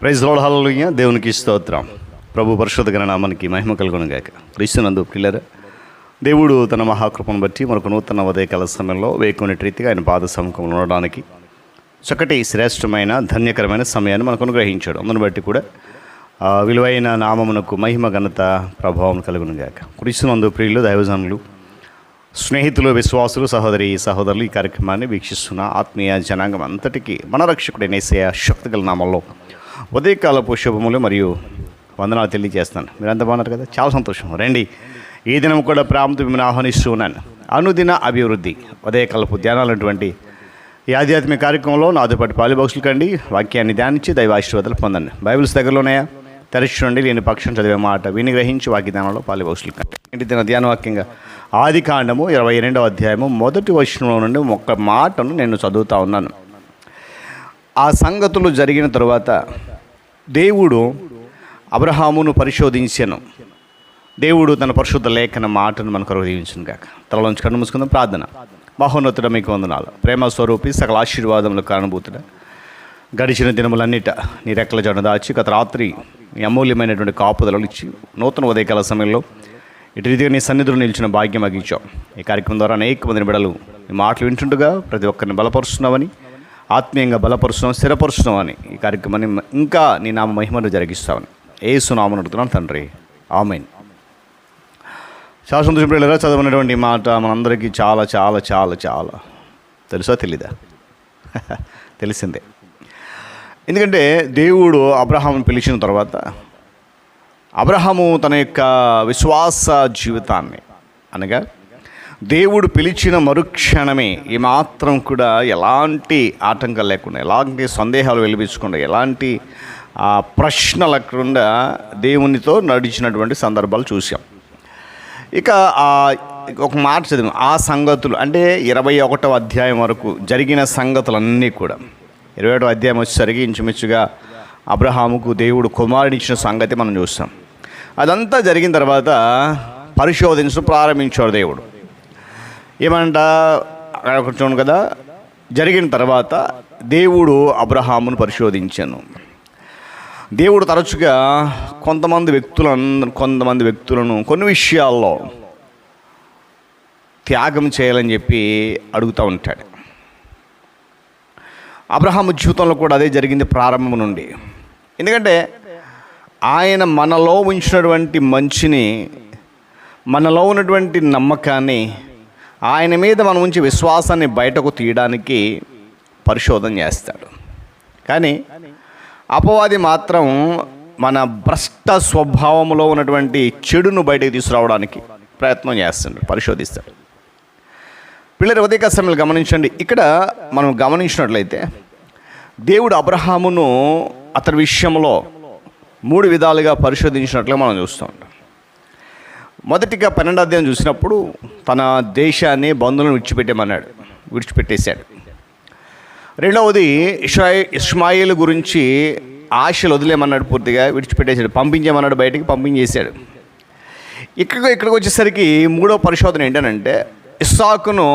Praise road హల్లెలూయా దేవునికి స్తోత్రం. ప్రభు పరిశుద్ధ నామానికి మహిమ కలుగునగాక. క్రీస్తునందు పిల్లర దేవుడు తన మహాకృపను బట్టి మనకు నూతన ఉదయకాల సమయంలో వేకునే రీతిగా ఆయన పాద సముఖంలో ఉండడానికి చక్కటి శ్రేష్టమైన ధన్యకరమైన సమయాన్ని మనకు అనుగ్రహించాడు. అందును బట్టి కూడా విలువైన నామమునకు మహిమ ఘనత ప్రభావం కలుగునుగాక. క్రీస్తునందు ప్రియులు దైవజనులు స్నేహితులు విశ్వాసులు సహోదరి సహోదరులు ఈ కార్యక్రమాన్ని వీక్షిస్తున్న ఆత్మీయ జనాంగం అంతటికీ మన రక్షకుడైన ఏసయ శక్తి నామంలో ఉదయకాలపు శుభములు మరియు వందనాలు తెలియజేస్తాను. మీరంతా బాగున్నారు కదా? చాలా సంతోషం. రండి. ఈ దినం కూడా ప్రాంతం మిమ్మల్ని ఆహ్వానిస్తూ ఉన్నాను. అనుదిన అభివృద్ధి ఉదయకాలపు ధ్యానాలటువంటి ఈ ఆధ్యాత్మిక కార్యక్రమంలో నాతో పాటు పాలిబాక్సులు కండి. వాక్యాన్ని ధ్యానించి దైవ ఆశీర్వాదాలు పొందండి. బైబిల్స్ దగ్గరలోనే తెరచి నుండి లేని పక్షం చదివే మాట విని గ్రహించి వాక్యదానంలో పాలిబాక్సులు కండి. ఇంటి దిన ధ్యాన వాక్యంగా ఆది కాండము ఇరవై రెండవ అధ్యాయము మొదటి వచనంలో నుండి ఒక మాటను నేను చదువుతా ఉన్నాను. ఆ సంగతులు జరిగిన తరువాత దేవుడు అబ్రహామును పరిశోధించాను. దేవుడు తన పరిశుద్ధ లేఖన మాటను మనకు దీవించును కాక తలలోంచి కన్ను మూసుకుందాం ప్రార్థన. మహోన్నతుడ మీకు వందనాలు. ప్రేమ స్వరూపి సకల ఆశీర్వాదములు కానుభూతుడ గడిచిన దినములన్నిట నీ రెక్కల జడ దాచి గత రాత్రి నీ అమూల్యమైనటువంటి కాపుదలను ఇచ్చి నూతన ఉదయకాల సమయంలో ఇటు రీతిగా నీ సన్నిధులు నిలిచిన భాగ్యం అగించాం ఈ కార్యక్రమం ద్వారా అనేక మందిని బిడలు నీ మాటలు వింటుండగా ప్రతి ఒక్కరిని బలపరుస్తున్నావని ఆత్మీయంగా బలపరుస్తున్నాం స్థిరపరుస్తున్నామని ఈ కార్యక్రమాన్ని ఇంకా నీ నామ మహిమను జరిగిస్తామని ఏ సునామను అడుగుతున్నాను తండ్రి. ఆమెన్. చాలా సంతోషం పిల్లరా చదవనటువంటి మాట మనందరికీ చాలా చాలా చాలా చాలా తెలుసా తెలీదా? తెలిసిందే. ఎందుకంటే దేవుడు అబ్రహామును పిలిచిన తర్వాత అబ్రహాము తన యొక్క విశ్వాస జీవితాన్ని అనగా దేవుడు పిలిచిన మరుక్షణమే ఈ మాత్రం కూడా ఎలాంటి ఆటంకాలు లేకుండా ఎలాంటి సందేహాలు వెలిపించకుండా ఎలాంటి ఆ, ప్రశ్న లేకుండా దేవునితో నడిచినటువంటి సందర్భాలు చూసాం ఇక ఒక మాట చదివాం. ఆ సంగతులు అంటే ఇరవై ఒకటవ అధ్యాయం వరకు జరిగిన సంగతులన్నీ కూడా. ఇరవై ఒకటో అధ్యాయం వచ్చేసరికి ఇంచుమించుగా అబ్రహాముకు దేవుడు కుమారుడిచ్చిన సంగతి మనం చూస్తాం. అదంతా జరిగిన తర్వాత పరిశోధించడం ప్రారంభించాడు దేవుడు. ఏమంట? అక్కడ ఒకటి చూడండి కదా. జరిగిన తర్వాత దేవుడు అబ్రహామును పరిశోధించాను. దేవుడు తరచుగా కొంతమంది వ్యక్తులను కొంతమంది వ్యక్తులను కొన్ని విషయాల్లో త్యాగం చేయాలని చెప్పి అడుగుతూ ఉంటాడు. అబ్రహాము జీవితంలో కూడా అదే జరిగింది ప్రారంభం నుండి. ఎందుకంటే ఆయన మనలో ఉంచినటువంటి మంచిని మనలో ఉన్నటువంటి నమ్మకాన్ని ఆయన మీద మనం ఉంచి విశ్వాసాన్ని బయటకు తీయడానికి పరిశోధన చేస్తాడు. కానీ అపవాది మాత్రం మన భ్రష్ట స్వభావంలో ఉన్నటువంటి చెడును బయటకు తీసుకురావడానికి ప్రయత్నం చేస్తాడు పరిశోధిస్తాడు. పిల్లల ఉదయక సమయంలో గమనించండి. ఇక్కడ మనం గమనించినట్లయితే దేవుడు అబ్రహామును అతని విషయంలో మూడు విధాలుగా పరిశోధించినట్లు మనం చూస్తూ ఉంటాం. మొదటిగా పన్నెండు అధ్యాయం చూసినప్పుడు తన దేశాన్ని బంధువులను విడిచిపెట్టేమన్నాడు విడిచిపెట్టేశాడు. రెండవది ఇస్రాయి ఇస్మాయిల్ గురించి ఆశలు వదిలేమన్నాడు పూర్తిగా విడిచిపెట్టేశాడు పంపించేమన్నాడు బయటికి పంపించేశాడు. ఇక్కడ ఇక్కడికి వచ్చేసరికి మూడో పరిశోధన ఏంటనంటే ఇస్సాకును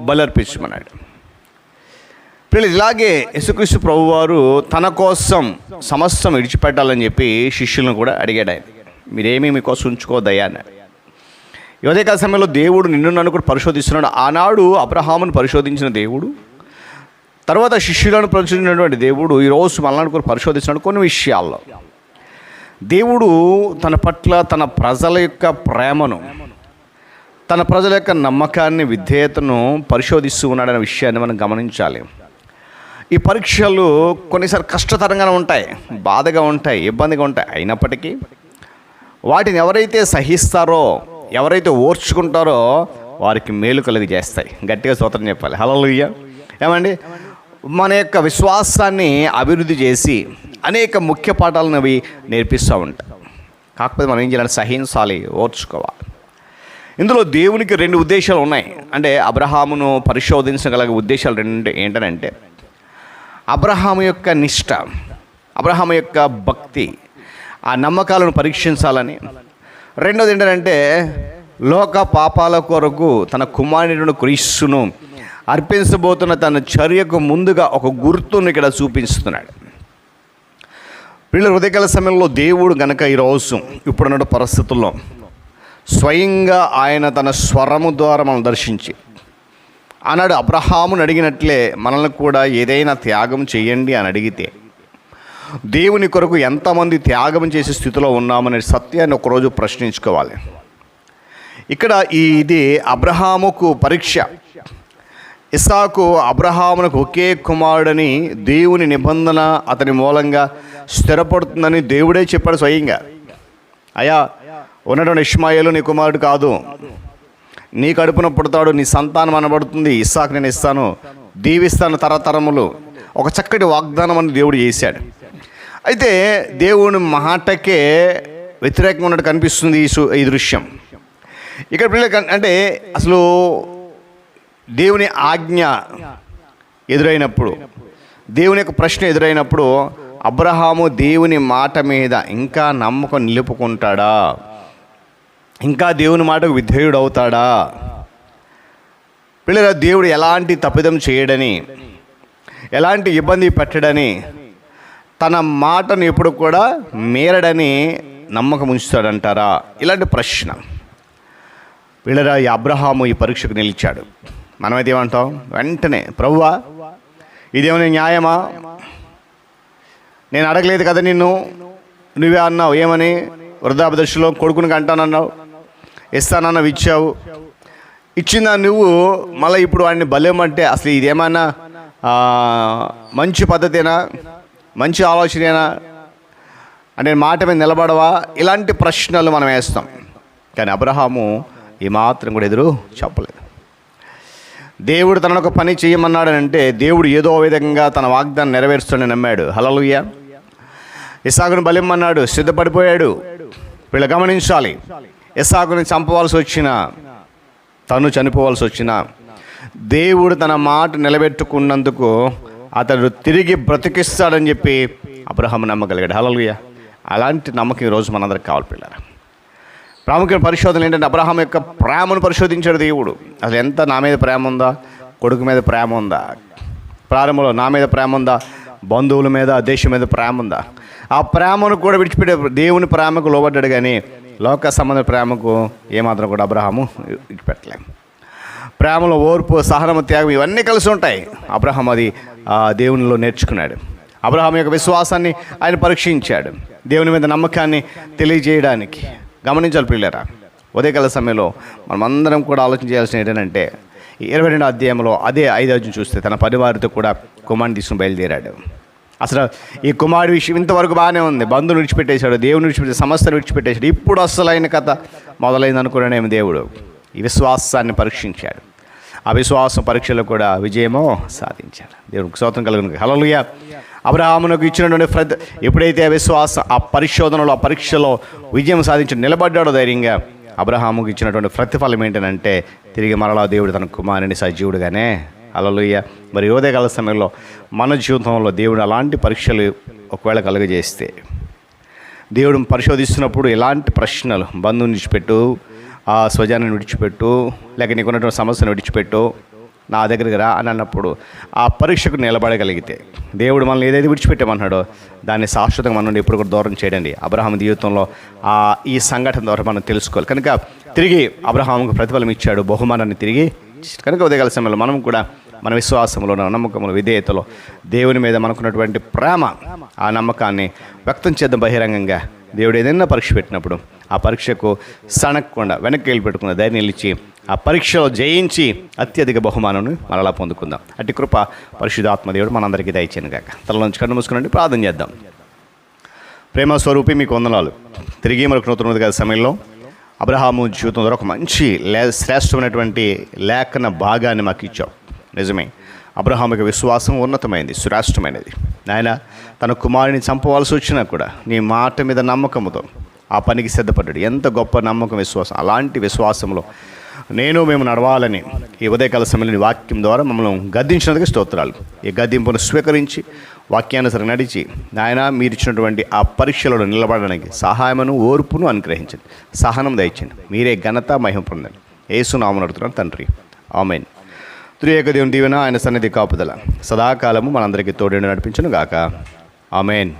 బలర్పించమన్నాడు పిల్లలు ఇలాగే యేసుక్రీస్తు ప్రభువారు తన కోసం సమస్తం విడిచిపెట్టాలని చెప్పి శిష్యులను కూడా అడిగాడు ఆయన. మీరేమీ మీకోసం ఉంచుకోదయ్యా అన్నాడు. ఉదయకాల సమయంలో దేవుడు నిన్ను నన్ను కూడా పరిశోధిస్తున్నాడు. ఆనాడు అబ్రహామును పరిశోధించిన దేవుడు తర్వాత శిష్యులను పరిశోధించినటువంటి దేవుడు ఈరోజు మనల్ని కూడా పరిశోధిస్తున్నాడు కొన్ని విషయాల్లో. దేవుడు తన పట్ల తన ప్రజల యొక్క ప్రేమను తన ప్రజల యొక్క నమ్మకాన్ని విధేయతను పరిశోధిస్తూ ఉన్నాడనే విషయాన్ని మనం గమనించాలి. ఈ పరీక్షలు కొన్నిసార్లు కష్టతరంగానే ఉంటాయి బాధగా ఉంటాయి ఇబ్బందిగా ఉంటాయి. అయినప్పటికీ వాటిని ఎవరైతే సహిస్తారో ఎవరైతే ఓర్చుకుంటారో వారికి మేలు కలిగి చేస్తాయి. గట్టిగా సూత్రం చెప్పాలి. హలో ఏమండి? మన యొక్క విశ్వాసాన్ని అభివృద్ధి చేసి అనేక ముఖ్య పాఠాలను అవి నేర్పిస్తూ ఉంటాయి కాకపోతే మనం ఏం చేయాలి సహించాలి ఓర్చుకోవాలి. ఇందులో దేవునికి రెండు ఉద్దేశాలు ఉన్నాయి. అంటే అబ్రహామును పరిశోధించగల ఉద్దేశాలు రెండు ఏంటనంటే అబ్రహాము యొక్క నిష్ట అబ్రహాము యొక్క భక్తి ఆ నమ్మకాలను పరీక్షించాలని రెండోది ఏంటంటే లోక పాపాల కొరకు తన కుమారుడు క్రీస్తును అర్పించబోతున్న తన చర్యకు ముందుగా ఒక గుర్తును ఇక్కడ చూపిస్తున్నాడు. వీళ్ళ హృదయకాల సమయంలో దేవుడు గనక ఈరోజు ఇప్పుడున్న పరిస్థితుల్లో స్వయంగా ఆయన తన స్వరము ద్వారా మనం దర్శించి ఆనాడు అబ్రహామును అడిగినట్లే మనల్ని కూడా ఏదైనా త్యాగం చేయండి అని అడిగితే దేవుని కొరకు ఎంతమంది త్యాగం చేసే స్థితిలో ఉన్నామనే సత్యాన్ని ఒకరోజు ప్రశ్నించుకోవాలి. ఇక్కడ ఈ ఇది అబ్రహాముకు పరీక్ష. ఇసాకు అబ్రహామునకు ఒకే కుమారుడని దేవుని నిబంధన అతని మూలంగా స్థిరపడుతుందని దేవుడే చెప్పాడు స్వయంగా. అయ్యా ఉన్నటువంటి ఇష్మాయిలు నీ కుమారుడు కాదు. నీ కడుపున పుడతాడు నీ సంతానం అనబడుతుంది. ఇస్సాకు నేను ఇస్తాను. దీవిస్తాను తరతరములు. ఒక చక్కటి వాగ్దానం అని దేవుడు చేశాడు. అయితే దేవుని మాటకే వ్యతిరేకంగా ఉన్నట్టు కనిపిస్తుంది ఈ సు- ఈ దృశ్యం. ఇక్కడ పిల్లలు అంటే అసలు దేవుని ఆజ్ఞ ఎదురైనప్పుడు దేవుని యొక్క ప్రశ్న ఎదురైనప్పుడు అబ్రహాము దేవుని మాట మీద ఇంకా నమ్మకం నిలుపుకుంటాడా? ఇంకా దేవుని మాటకు విధేయుడు అవుతాడా పిల్లల దేవుడు ఎలాంటి తప్పిదం చేయడని ఎలాంటి ఇబ్బంది పెట్టడని తన మాటను ఎప్పుడు కూడా మేరడని నమ్మకం ఉంచుతాడంటారా? ఇలాంటి ప్రశ్న. వీళ్ళరా ఈ అబ్రహాము ఈ పరీక్షకు నిలిచాడు. మనమైతే ఏమంటాం? వెంటనే ప్రవ్వా ఇదేమైనా న్యాయమా? నేను అడగలేదు కదా నిన్ను. నువ్వే అన్నావు ఏమని? వృద్ధాప దశలో కొడుకునికి అంటానన్నావు ఇస్తానన్నావు ఇచ్చావు. ఇచ్చిందా నువ్వు? మళ్ళీ ఇప్పుడు వాడిని బలేమంటే అసలు ఇదేమన్నా మంచి పద్ధతేనా మంచి ఆలోచనేనా అంటే మాట మీద నిలబడవా? ఇలాంటి ప్రశ్నలు మనం వేస్తాం. కానీ అబ్రహాము ఈ మాత్రం కూడా ఎదురు చెప్పలేదు. దేవుడు తనను ఒక పని చేయమన్నాడనంటే దేవుడు ఏదో విధంగా తన వాగ్దానం నెరవేరుస్తాడని నమ్మాడు. హలలుయ్య ఇసాకును బలిమ్మన్నాడు సిద్ధపడిపోయాడు. వీళ్ళు గమనించాలి. ఇసాకుని చంపవలసి వచ్చిన తను చనిపోవాల్సి వచ్చినా దేవుడు తన మాట నిలబెట్టుకున్నందుకు అతడు తిరిగి బ్రతికిస్తాడని చెప్పి అబ్రహం నమ్మగలిగాడు. హలలుయ అలాంటి నమ్మకం ఈరోజు మనందరికి కావాలి పిల్లలు ప్రాముఖ్య పరిశోధన ఏంటంటే అబ్రహాం యొక్క ప్రేమను పరిశోధించాడు దేవుడు. అసలు ఎంత నా మీద ప్రేమ ఉందా? కొడుకు మీద ప్రేమ ఉందా? ప్రారంభంలో నా మీద ప్రేమ ఉందా? బంధువుల మీద దేశం మీద ప్రేమ ఉందా? ఆ ప్రేమను కూడా విడిచిపెట్టే దేవుని ప్రేమకు లోబడ్డాడు కానీ లోక సంబంధ ప్రేమకు ఏమాత్రం కూడా అబ్రహాము విడిచిపెట్టలేము ప్రేమలో ఓర్పు సహనము త్యాగం ఇవన్నీ కలిసి ఉంటాయి. అబ్రహం అది ఆ, దేవునిలో నేర్చుకున్నాడు. అబ్రహాం యొక్క విశ్వాసాన్ని ఆయన పరీక్షించాడు. దేవుని మీద నమ్మకాన్ని తెలియజేయడానికి. గమనించాలి పిల్లరా ఉదయకాల సమయంలో మనమందరం కూడా ఆలోచన చేయాల్సిన ఏంటంటే ఇరవై రెండో అధ్యాయంలో అదే ఐదో చూస్తే తన పరివారితో కూడా కుమారుని తీసుకుని బయలుదేరాడు. అసలు ఈ కుమారుడి విషయం ఇంతవరకు బాగానే ఉంది. బంధువుని విడిచిపెట్టేశాడు దేవుని విడిచిపెట్టే సమస్యను విడిచిపెట్టేశాడు. ఇప్పుడు అసలైన కథ మొదలైంది అనుకున్నాడేమో దేవుడు? ఈ విశ్వాసాన్ని పరీక్షించాడు. ఆ విశ్వాసం పరీక్షలో కూడా విజయమో సాధించాడు. దేవునికి స్తోత్రం కలుగును. హలలుయ అబ్రహామునకు ఇచ్చినటువంటి ఫ్రద్ ఎప్పుడైతే ఆ విశ్వాసం ఆ పరిశోధనలో ఆ పరీక్షలో విజయం సాధించి నిలబడ్డాడో ధైర్యంగా అబ్రహాముకు ఇచ్చినటువంటి ప్రతిఫలం ఏంటంటే తిరిగి మరలా దేవుడు తన కుమారుని సజీవుడుగానే. అలలుయ్య మరి యోదయకాల సమయంలో మన జీవితంలో దేవుడు అలాంటి పరీక్షలు ఒకవేళ కలుగజేస్తే దేవుడు పరిశోధిస్తున్నప్పుడు ఎలాంటి ప్రశ్నలు బంధువుని నిలిచిపెట్టు ఆ స్వజాన్ని విడిచిపెట్టు లేక నీకున్నటువంటి సమస్యను విడిచిపెట్టు నా దగ్గరికి రా అని అన్నప్పుడు ఆ పరీక్షకు నిలబడగలిగితే దేవుడు మనల్ని ఏదైతే విడిచిపెట్టామన్నాడో దాన్ని శాశ్వతంగా మన నుండి ఎప్పుడు కూడా దూరం చేయడండి. అబ్రహాం జీవితంలో ఆ ఈ సంఘటన ద్వారా మనం తెలుసుకోవాలి. కనుక తిరిగి అబ్రహాంకు ప్రతిఫలం ఇచ్చాడు బహుమానాన్ని తిరిగి కనుక ఉదయకాల సమయంలో మనం కూడా మన విశ్వాసంలో నమ్మకంలో విధేయతలో దేవుని మీద మనకున్నటువంటి ప్రేమ ఆ నమ్మకాన్ని వ్యక్తం చేద్దాం బహిరంగంగా. దేవుడు ఏదైనా పరీక్ష పెట్టినప్పుడు ఆ పరీక్షకు సనక్కుండా వెనక్కి వెళ్ళిపెట్టుకున్న ధైర్యం నిలిచి ఆ పరీక్షలో జయించి అత్యధిక బహుమానం మరలా పొందుకుందాం. అట్టి కృప పరిశుధాత్మదేవుడు మనందరికీ దయచేయను కాక తలలోంచి కన్ను మూసుకునండి ప్రార్థన చేద్దాం. ప్రేమ స్వరూపి మీకు వందనాలు తిరిగి మరొక నూతన కదా సమయంలో అబ్రహాము జీవితం ద్వారా ఒక మంచి లే శ్రేష్టమైనటువంటి లేఖన భాగాన్ని మాకు ఇచ్చావు. నిజమే అబ్రహాం యొక్క విశ్వాసం ఉన్నతమైనది శ్రేష్టమైనది ఆయన తన కుమారుని చంపవలసి వచ్చినా కూడా నీ మాట మీద నమ్మకంతో ఆ పనికి సిద్ధపడ్డాడు. ఎంత గొప్ప నమ్మకం విశ్వాసం. అలాంటి విశ్వాసంలో నేను మేము నడవాలని ఈ ఉదయకాల సమయంలో వాక్యం ద్వారా మమ్మల్ని గద్దించినందుకు స్తోత్రాలు. ఈ గద్దింపును స్వీకరించి వాక్యానుసరి నడిచి నాయన మీరు ఇచ్చినటువంటి ఆ పరీక్షలలో నిలబడడానికి సహాయమును ఓర్పును అనుగ్రహించండి. సహనం దయచండి మీరే ఘనత మహిమ పొందండి. ఏసునామం నడుతున్నాను తండ్రి. ఆమెన్. త్రియేక దేవుని దీవెన ఆయన సన్నిధి కాపుదల. సదాకాలము మనందరికీ తోడేడు నడిపించను గాక. ఆమెన్.